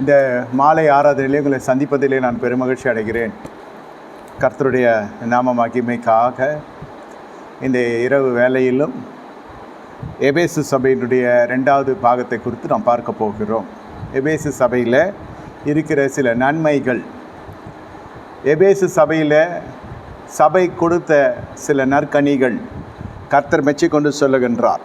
இந்த மாலை ஆராதனையிலே உங்களை சந்திப்பதிலே நான் பெருமகிழ்ச்சி அடைகிறேன். கர்த்தருடைய நாம மகிமைக்காக இந்த இரவு வேலையிலும் எபேசு சபையினுடைய ரெண்டாவது பாகத்தை குறித்து நாம் பார்க்க போகிறோம். எபேசு சபையில் இருக்கிற சில நன்மைகள். எபேசு சபையில் சபை கொடுத்த சில நற்கனிகள் கர்த்தர் மெச்சிக்கொண்டு சொல்லுகின்றார்.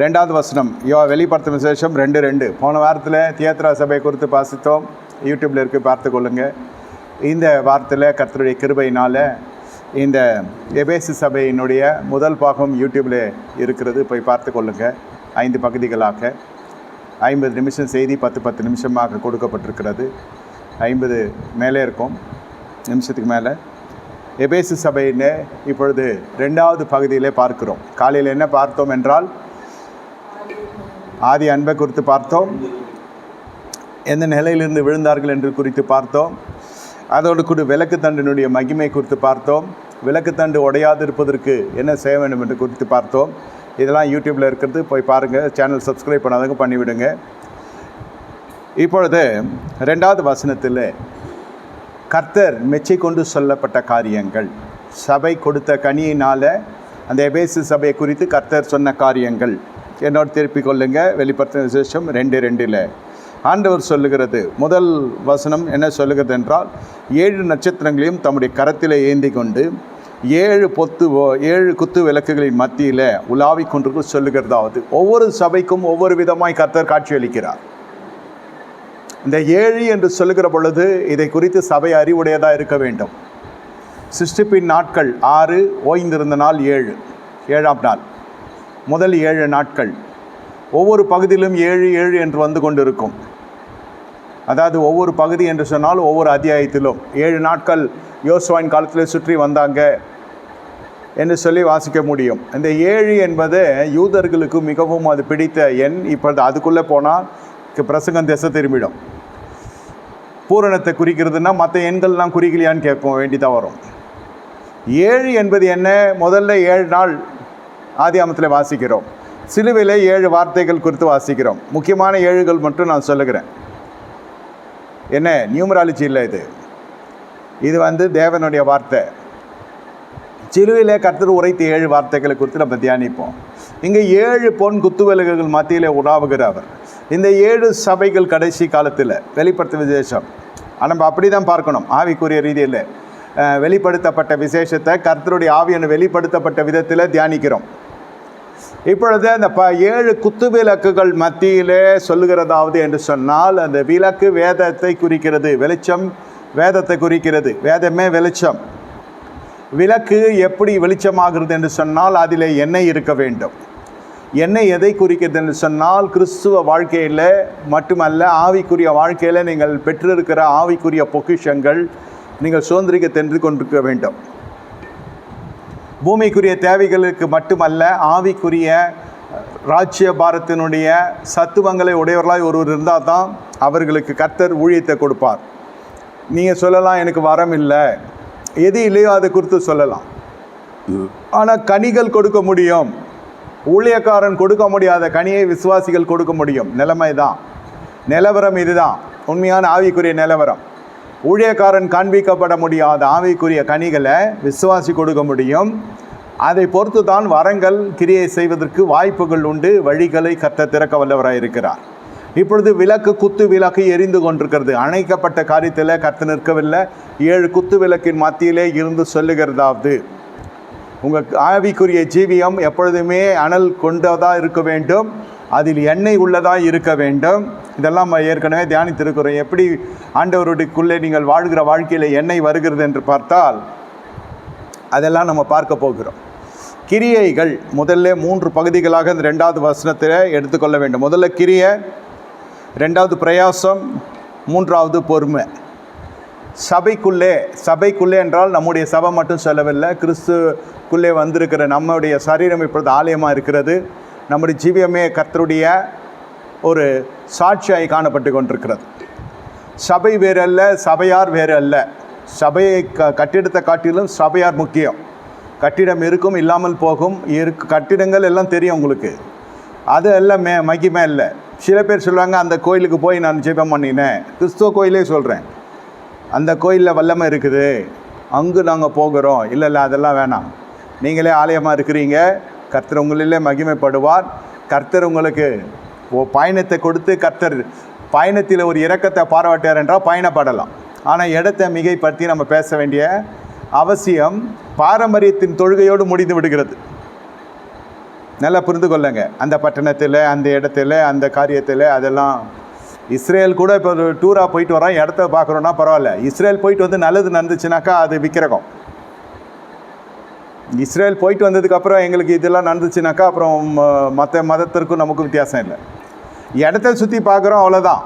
ரெண்டாவது வசனம் யோ வெளிப்படுத்தும் விசேஷம் ரெண்டு ரெண்டு. போன வாரத்தில் தியேத்ரா சபை குறித்து பாசித்தோம் யூடியூப்பில் இருக்குது பார்த்து கொள்ளுங்கள் இந்த வாரத்தில் கர்த்தருடைய கிருபையினால் இந்த எபேசு சபையினுடைய முதல் பாகம் யூடியூப்பில் இருக்கிறது. போய் பார்த்து கொள்ளுங்கள் ஐந்து பகுதிகளாக. ஐம்பது நிமிஷம் செய்தி பத்து பத்து நிமிஷமாக கொடுக்கப்பட்டிருக்கிறது. ஐம்பது மேலே இருக்கும் நிமிஷத்துக்கு மேலே. எபேசு சபைன்னு இப்பொழுது ரெண்டாவது பகுதியிலே பார்க்கிறோம். காலையில் என்ன பார்த்தோம் என்றால் ஆதி அன்பை குறித்து பார்த்தோம். எந்த நிலையிலிருந்து விழுந்தார்கள் என்று குறித்து பார்த்தோம். அதோடு கூட விளக்குத்தண்டினுடைய மகிமை குறித்து பார்த்தோம். விளக்குத்தண்டு உடையாதிருப்பதற்கு என்ன செய்ய வேண்டும் என்று குறித்து பார்த்தோம். இதெல்லாம் யூடியூப்பில் இருக்கிறது. போய் பாருங்கள் சேனல் சப்ஸ்கிரைப் பண்ணாதவங்க பண்ணிவிடுங்க. இப்பொழுது ரெண்டாவது வசனத்தில் கர்த்தர் மெச்சை கொண்டு சொல்லப்பட்ட காரியங்கள். சபை கொடுத்த கனியினால் அந்த எபேசு சபையை குறித்து கர்த்தர் சொன்ன காரியங்கள். என்னோடு திருப்பிக் கொள்ளுங்க. வெளிப்படுத்தின விசேஷம் ரெண்டு ரெண்டில். ஆண்டவர் சொல்லுகிறது முதல் வசனம் என்ன சொல்லுகிறது என்றால் ஏழு நட்சத்திரங்களையும் தம்முடைய கரத்தில் ஏந்தி கொண்டு ஏழு பொத்து ஏழு குத்து விளக்குகளின் மத்தியில் உலாவிக் கொண்டு சொல்லுகிறதாவது. ஒவ்வொரு சபைக்கும் ஒவ்வொரு விதமாய் கர்த்தர் காட்சியளிக்கிறார் இந்த ஏழு என்று சொல்லுகிற பொழுது இதை குறித்து சபை அறிவுடையதாக இருக்க வேண்டும். சிருஷ்டிப்பின் நாட்கள் ஆறு ஓய்ந்திருந்த நாள் ஏழு ஏழாம் நாள். முதல் ஏழு நாட்கள். ஒவ்வொரு பகுதியிலும் ஏழு ஏழு என்று வந்து கொண்டிருக்கும். அதாவது ஒவ்வொரு பகுதி என்று சொன்னால் ஒவ்வொரு அத்தியாயத்திலும். ஏழு நாட்கள் யோசுவாயின் காலத்தில் சுற்றி வந்தாங்க என்று சொல்லி வாசிக்க முடியும். இந்த ஏழு என்பது யூதர்களுக்கு மிகவும் அது பிடித்த எண். இப்பொழுது அதுக்குள்ளே போனால் பிரசங்கம் திசை திரும்பிடும். பூரணத்தை குறிக்கிறதுனா மற்ற எண்கள்லாம் குறிக்கலையான்னு கேட்க வேண்டிதான் வரும். ஏழு என்பது என்ன? முதல்ல ஏழு நாள். ஆதியாமத்தில் வாசிக்கிறோம். சிலுவையில் ஏழு வார்த்தைகள் குறித்து வாசிக்கிறோம். முக்கியமான ஏழுகள் மட்டும் நான் சொல்லுகிறேன். என்ன? நியூமராலஜி இல்லை இது. இது வந்து தேவனுடைய வார்த்தை. சிலுவையில் கர்த்தர் உரைத்த ஏழு வார்த்தைகளை குறித்து நம்ம தியானிப்போம். இங்கே ஏழு பொன் குத்துவிலகுகள் மத்தியில் உலாவுகிற அவர். இந்த ஏழு சபைகள் கடைசி காலத்தில் வெளிப்படுத்த விசேஷம். ஆனால் நம்ம அப்படி தான் பார்க்கணும். ஆவிக்குரிய ரீதியில் வெளிப்படுத்தப்பட்ட விசேஷத்தை கர்த்தருடைய ஆவியான வெளிப்படுத்தப்பட்ட விதத்தில் தியானிக்கிறோம். இப்பொழுது அந்த ப ஏழு குத்து விளக்குகள் மத்தியிலே சொல்லுகிறதாவது என்று சொன்னால் அந்த விளக்கு வேதத்தை குறிக்கிறது. வெளிச்சம் வேதத்தை குறிக்கிறது. வேதமே வெளிச்சம். விளக்கு எப்படி வெளிச்சமாகிறது என்று சொன்னால் அதில் எண்ணெய் இருக்க வேண்டும். எண்ணெய் எதை குறிக்கிறது என்று சொன்னால் கிறிஸ்துவ வாழ்க்கையில் மட்டுமல்ல ஆவிக்குரிய வாழ்க்கையில் நீங்கள் பெற்றிருக்கிற ஆவிக்குரிய பொக்கிஷங்கள் நீங்கள் சுதந்திரிக்க தெரிந்து கொண்டிருக்க வேண்டும். பூமிக்குரிய தேவைகளுக்கு மட்டுமல்ல ஆவிக்குரிய ராஜ்ய பாரத்தினுடைய சத்துவங்களை உடையவர்களாய் ஒருவர் இருந்தால் தான் அவர்களுக்கு கர்த்தர் ஊழியத்தை கொடுப்பார். நீங்கள் சொல்லலாம் எனக்கு வரம் இல்லை. எது இல்லையோ அதை குறித்து சொல்லலாம். ஆனால் கனிகள் கொடுக்க முடியும். ஊழியக்காரன் கொடுக்க முடியாத கனியை விசுவாசிகள் கொடுக்க முடியும். நிலைமை தான் நிலவரம் இதுதான். உண்மையான ஆவிக்குரிய நிலவரம். ஊழியக்காரன் காண்பிக்கப்பட முடியாத ஆவிக்குரிய கனிகளை விசுவாசி கொடுக்க முடியும். அதை பொறுத்து தான் வரங்கள் கிரியை செய்வதற்கு வாய்ப்புகள் உண்டு. வழிகளை கத்த திறக்க வல்லவராக இருக்கிறார். இப்பொழுது விளக்கு குத்து விளக்கு எரிந்து கொண்டிருக்கிறது. அணைக்கப்பட்ட காரியத்தில் கத்து நிற்கவில்லை. ஏழு குத்து விளக்கின் மத்தியிலே இருந்து சொல்லுகிறதாவது. உங்கள் ஆவிக்குரிய ஜீவியம் எப்பொழுதுமே அனல் கொண்டதாக இருக்க வேண்டும். அதில் எண்ணெய் உள்ளதாக இருக்க வேண்டும். இதெல்லாம் ஏற்கனவே தியானித்திருக்கிறோம். எப்படி ஆண்டவருடையக்குள்ளே நீங்கள் வாழ்கிற வாழ்க்கையில் எண்ணெய் வருகிறது என்று பார்த்தால் அதெல்லாம் நம்ம பார்க்க போகிறோம். கிரியைகள் முதல்ல மூன்று பகுதிகளாக இந்த ரெண்டாவது வசனத்தில் எடுத்துக்கொள்ள வேண்டும். முதல்ல கிரியை ரெண்டாவது பிரயாசம் மூன்றாவது பொறுமை. சபைக்குள்ளே சபைக்குள்ளே என்றால் நம்முடைய சபை மட்டும் சொல்லவில்லை. கிறிஸ்துக்குள்ளே வந்திருக்கிற நம்முடைய சரீரம் இப்பொழுது ஆலயமாக இருக்கிறது. நம்முடைய ஜீவியமே கர்த்தருடைய ஒரு சாட்சியாய் காணப்பட்டு கொண்டிருக்கிறது. சபை வேறு அல்ல சபையார் வேறு அல்ல சபையை க கட்டிடத்தை காட்டிலும் சபையார் முக்கியம். கட்டிடம் இருக்கும் இல்லாமல் போகும். இருக்கு கட்டிடங்கள் எல்லாம் தெரியும் உங்களுக்கு. அது எல்லாம் மே மகிமை இல்லை சில பேர் சொல்லுவாங்க அந்த கோயிலுக்கு போய் நான் ஜெபம் பண்ணினேன். கிறிஸ்துவ கோயிலே சொல்கிறேன் அந்த கோயிலில் வல்லமை இருக்குது. அங்கு நாங்கள் போகிறோம். இல்லை இல்லை அதெல்லாம் வேணாம். நீங்களே ஆலயமாக இருக்கிறீங்க. கர்த்தர் உங்களிலே மகிமைப்படுவார். கர்த்தர் உங்களுக்கு ஓ பயணத்தை கொடுத்து கர்த்தர் பயணத்தில் ஒரு இறக்கத்தை பாராட்டார் என்றால் பயணப்படலாம். ஆனால் இடத்தை மிகைப்படுத்தி நம்ம பேச வேண்டிய அவசியம் பாரம்பரியத்தின் தொழுகையோடு முடிந்து விடுகிறது. நல்லா புரிந்து கொள்ளுங்க. அந்த பட்டணத்தில் அந்த இடத்துல அந்த காரியத்தில் அதெல்லாம் இஸ்ரேல் கூட இப்போ ஒரு டூராக போயிட்டு வரோம் இடத்த பார்க்குறோன்னா பரவாயில்ல. இஸ்ரேல் போயிட்டு வந்து நல்லது நடந்துச்சுனாக்கா அது விக்கிரகம். இஸ்ரேல் போயிட்டு வந்ததுக்கப்புறம் எங்களுக்கு இதெல்லாம் நடந்துச்சுனாக்கா அப்புறம் மற்ற மதத்திற்கும் நமக்கும் வித்தியாசம் இல்லை. இடத்த சுற்றி பார்க்குறோம் அவ்வளோதான்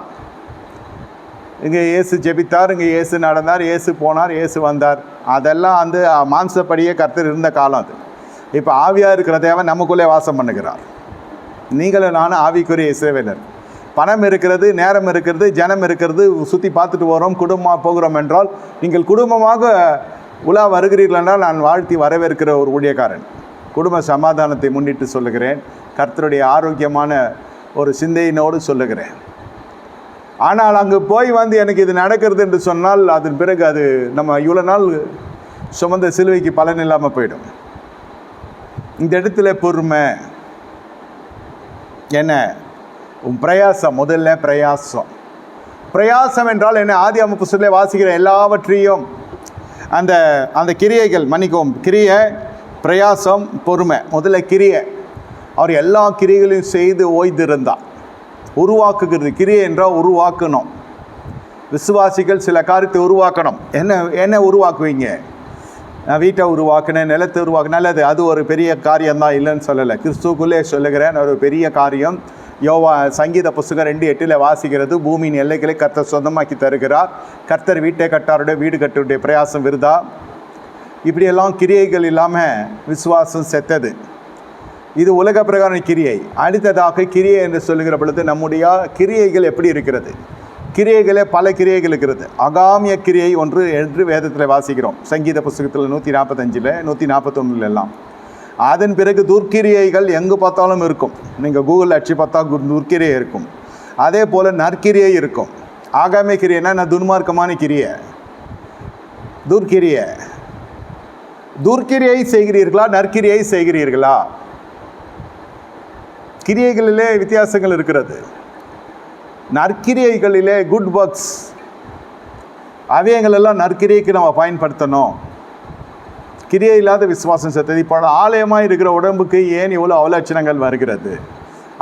இங்கே இயேசு ஜெபித்தார் இங்கே இயேசு நடந்தார் இயேசு போனார் இயேசு வந்தார். அதெல்லாம் வந்து மாம்சப்படியே கர்த்தர் இருந்த காலம் அது. இப்போ ஆவியாக இருக்கிற தேவன் நமக்குள்ளே வாசம் பண்ணுகிறார். நீங்களும் நானும் ஆவிக்குரிய இசைவேலர் பணம் இருக்கிறது நேரம் இருக்கிறது ஜனம் இருக்கிறது சுற்றி பார்த்துட்டு வரோம் குடும்பமாக போகிறோம் என்றால் நீங்கள் குடும்பமாக உலா வருகிறீர்கள் என்றால் நான் வாழ்த்தி வரவேற்கிற ஒரு ஊழியக்காரன். குடும்ப சமாதானத்தை முன்னிட்டு சொல்லுகிறேன். கர்த்தருடைய ஆரோக்கியமான ஒரு சிந்தையினோடு சொல்லுகிறேன். ஆனால் அங்கு போய் வந்து எனக்கு இது நடக்கிறது என்று சொன்னால் அதன் பிறகு அது நம்ம இவ்வளோ நாள் சுமந்த சிலுவைக்கு பலன் இல்லாமல் போயிடும். இந்த இடத்துல பொறுமை என்ன? உன் பிரயாசம் முதல்ல பிரயாசம். பிரயாசம் என்றால் என்ன? ஆதி அமைப்பு சொல்ல வாசிக்கிற எல்லாவற்றையும் அந்த அந்த கிரியைகள் மன்னிக்கவும் கிரியை பிரயாசம் பொறுமை முதல்ல கிரியை. அவர் எல்லா கிரியைகளையும் செய்து ஓய்ந்திருந்தார். உருவாக்குகிறது. கிரியை என்றால் உருவாக்கணும். விசுவாசிகள் சில காரியத்தை உருவாக்கணும். என்ன என்ன உருவாக்குவீங்க? நான் வீட்டை உருவாக்கினேன் நிலத்தை உருவாக்கு நல்லது அது ஒரு பெரிய காரியம்தான் இல்லைன்னு சொல்லலை. கிறிஸ்துக்குள்ளே சொல்லுகிறேன் ஒரு பெரிய காரியம். யோவா சங்கீத புஸ்தகம் ரெண்டு எட்டில் வாசிக்கிறது பூமியின் எல்லைகளை கர்த்தர் சொந்தமாக்கி தருகிறார். கர்த்தர் வீட்டை கட்டாருடைய வீடு கட்டுடைய பிரயாசம் விருதா? இப்படியெல்லாம் கிரியைகள் இல்லாமல் விசுவாசம் செத்தது. இது உலக பிரகார கிரியை. அடுத்ததாக கிரியை என்று சொல்லுகிற பொழுது நம்முடைய கிரியைகள் எப்படி இருக்கிறது? கிரியைகளே பல கிரியைகள் இருக்கிறது. அகாமிய கிரியை ஒன்று என்று வேதத்தில் வாசிக்கிறோம். சங்கீத புஸ்தகத்தில் நூற்றி நாற்பத்தஞ்சில் நூற்றி நாற்பத்தொன்னுலெல்லாம். எல்லாம் அதன் பிறகு துர்க்கிரியைகள் எங்கே பார்த்தாலும் இருக்கும். நீங்கள் கூகுளில் அடிச்சு பார்த்தா துர்க்கிரியை இருக்கும். அதே போல் நற்கிரியை இருக்கும். ஆகாமிய கிரியைனா நான் துன்மார்க்கமான கிரியை. துர்க்கிரியை. துர்க்கிரியை செய்கிறீர்களா? நற்கிரியை செய்கிறீர்களா? கிரியைகளிலே வித்தியாசங்கள் இருக்கிறது. நற்கிரியைகளிலே குட் ஒர்க்ஸ் அவையங்கள் எல்லாம் நற்கிரியைக்கு நம்ம பயன்படுத்தணும். கிரியை இல்லாத விசுவாசம் செத்தது. இப்போ ஆலயமாக இருக்கிற உடம்புக்கு ஏன் இவ்வளோ அவலட்சணங்கள் வருகிறது?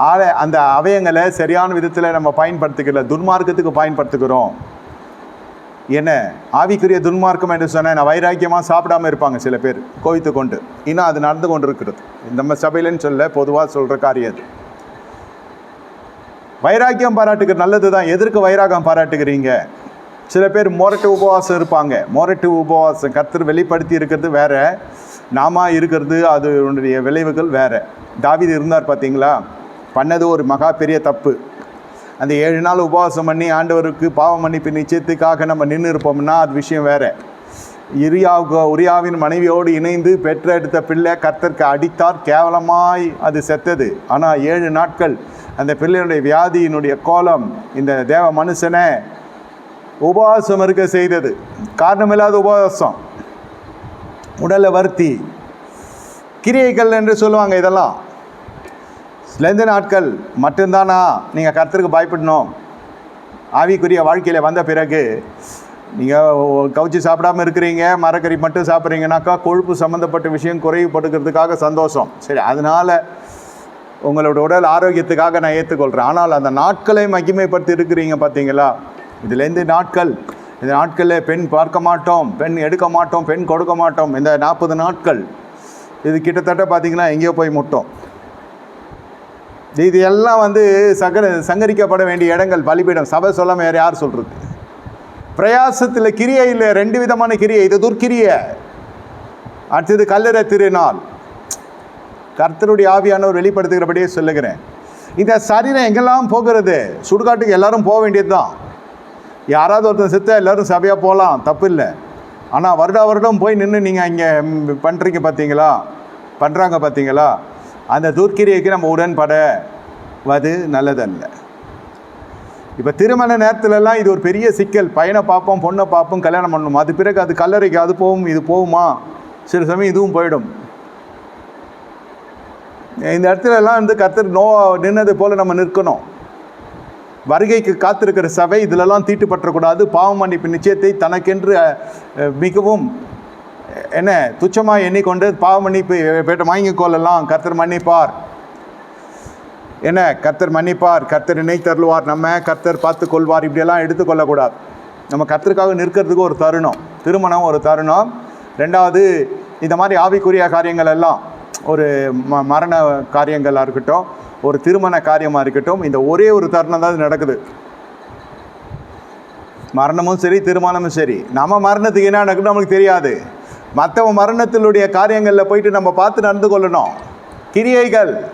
ஆலை அந்த அவயங்களை சரியான விதத்தில் நம்ம பயன்படுத்திக்கல துன்மார்க்கத்துக்கு பயன்படுத்துகிறோம். என்ன? ஆவிக்குரிய துன்மார்க்கம் என்று சொன்னால் நான் வைராக்கியமாக சாப்பிடாம இருப்பாங்க சில பேர் கோவித்து கொண்டு. இன்னும் அது நடந்து கொண்டு இருக்கிறது நம்ம சபையிலன்னு சொல்ல பொதுவாக சொல்கிற காரியம் அது. வைராக்கியம் பாராட்டுகிற நல்லது தான் எதற்கு வைராகம் பாராட்டுகிறீங்க? சில பேர் மொரட்டு உபவாசம் இருப்பாங்க. மொரட்டு உபவாசம் கர்த்தர் வெளிப்படுத்தி இருக்கிறது வேற நாம இருக்கிறது அதனுடைய விளைவுகள் வேற. தாவிது இருந்தார் பார்த்தீங்களா பண்ணது ஒரு மகா பெரிய தப்பு. அந்த ஏழு நாள் உபவாசம் பண்ணி ஆண்டவருக்கு பாவ மன்னிப்பு நிச்சயத்துக்காக நம்ம நின்று இருப்போம்னா அது விஷயம் வேற. இரியாவுக்கு உரியாவின் மனைவியோடு இணைந்து பெற்ற எடுத்த பிள்ளை கர்த்தருக்கு அடித்தார் கேவலமாய் அது செத்தது. ஆனால் ஏழு நாட்கள் அந்த பிள்ளையினுடைய வியாதியினுடைய கோலம் இந்த தேவ மனுஷனை உபவாசம் இருக்க செய்தது. காரணமில்லாத உபவாசம். உடலை வருத்தி. கிரியைகள் என்று சொல்லுவாங்க இதெல்லாம். சிலந்த நாட்கள் மட்டும்தானா? நீங்கள் கருத்துக்கு பயப்படணும். ஆவிக்குரிய வாழ்க்கையில் வந்த பிறகு நீங்கள் கவுச்சி சாப்பிடாம இருக்கிறீங்க மரக்கறி மட்டும் சாப்பிட்றீங்கனாக்கா கொழுப்பு சம்மந்தப்பட்ட விஷயம் குறைவுபடுக்கிறதுக்காக சந்தோஷம். சரி அதனால் உங்களோட உடல் ஆரோக்கியத்துக்காக நான் ஏற்றுக்கொள்கிறேன் ஆனால் அந்த நாட்களை மகிமைப்படுத்தி இருக்கிறீங்க பார்த்தீங்களா இதுலேருந்து நாட்கள் இந்த நாட்களில் பெண் பார்க்க மாட்டோம் பெண் எடுக்க மாட்டோம் பெண் கொடுக்க மாட்டோம். இந்த நாற்பது நாட்கள் இது கிட்டத்தட்ட பார்த்திங்கன்னா எங்கேயோ போய் முட்டோம். இது எல்லாம் வந்து சகர சங்கரிக்கப்பட வேண்டிய இடங்கள் பலிபீடம். சபை சொல்லாமல் வேறு யார் சொல்கிறது பிரயாசத்தில் கிரியை இல்லை ரெண்டு விதமான கிரியை. இது துர்க்கிரியை. அடுத்தது கல்லறை திருநாள். கர்த்தருடைய ஆவியானவர் வெளிப்படுத்துகிறபடியே சொல்லுகிறேன். இந்த சரீரம் எங்கெல்லாம் போகிறது? சுடுகாட்டுக்கு எல்லாரும் போக வேண்டியது தான் யாராவது ஒருத்தர் செத்தா எல்லோரும் சபையாக போகலாம் தப்பு இல்லை ஆனால் வருடா வருடம் போய் நின்று நீங்கள் இங்கே பண்ணுறீங்க பார்த்தீங்களா பண்ணுறாங்க பார்த்தீங்களா அந்த துர்க்கிரியைக்கு நம்ம உடன்பட வது நல்லதல்ல. இப்போ திருமண நேரத்துலலாம் இது ஒரு பெரிய சிக்கல். பையனை பார்ப்போம் பொண்ணை பார்ப்போம் கல்யாணம் பண்ணணும். அது பிறகு அது கல்லறைக்கு அது போகும் இது போகுமா சில சமயம் இதுவும் போயிடும். இந்த இடத்துலலாம் வந்து கர்த்தர் நோ நின்னது போல் நம்ம நிற்கணும். வருகைக்கு காத்திருக்கிற சபை இதிலெல்லாம் தீட்டுப்பற்றக்கூடாது. பாவ மன்னிப்பு நிச்சயத்தை தனக்கென்று மிகவும் என்ன துச்சமாக எண்ணிக்கொண்டு பாவ மன்னிப்பு பேட்ட வாங்கிக் கொள்ளலாம். கர்த்தர் மன்னிப்பார். என்ன கர்த்தர் மன்னிப்பார். கர்த்தர் நினைத்தருள்வார். நம்ம கர்த்தர் பார்த்து கொள்வார். இப்படியெல்லாம் எடுத்துக்கொள்ளக்கூடாது நம்ம கர்த்தருக்காக நிற்கிறதுக்கு ஒரு தருணம். திருமணம் ஒரு தருணம். ரெண்டாவது இந்த மாதிரி ஆவிக்குரிய காரியங்கள் எல்லாம் ஒரு ம மரண காரியங்களாக இருக்கட்டும். ஒரு திருமண காரியமாக இருக்கட்டும் இந்த ஒரே ஒரு தருணம் தான் நடக்குது. மரணமும் சரி திருமணமும் சரி. நம்ம மரணத்துக்கு என்ன நடக்குன்னு நம்மளுக்கு தெரியாது. மற்றவன் மரணத்தினுடைய காரியங்களில் போயிட்டு நம்ம பார்த்து நடந்து கொள்ளணும். கிரியைகள்.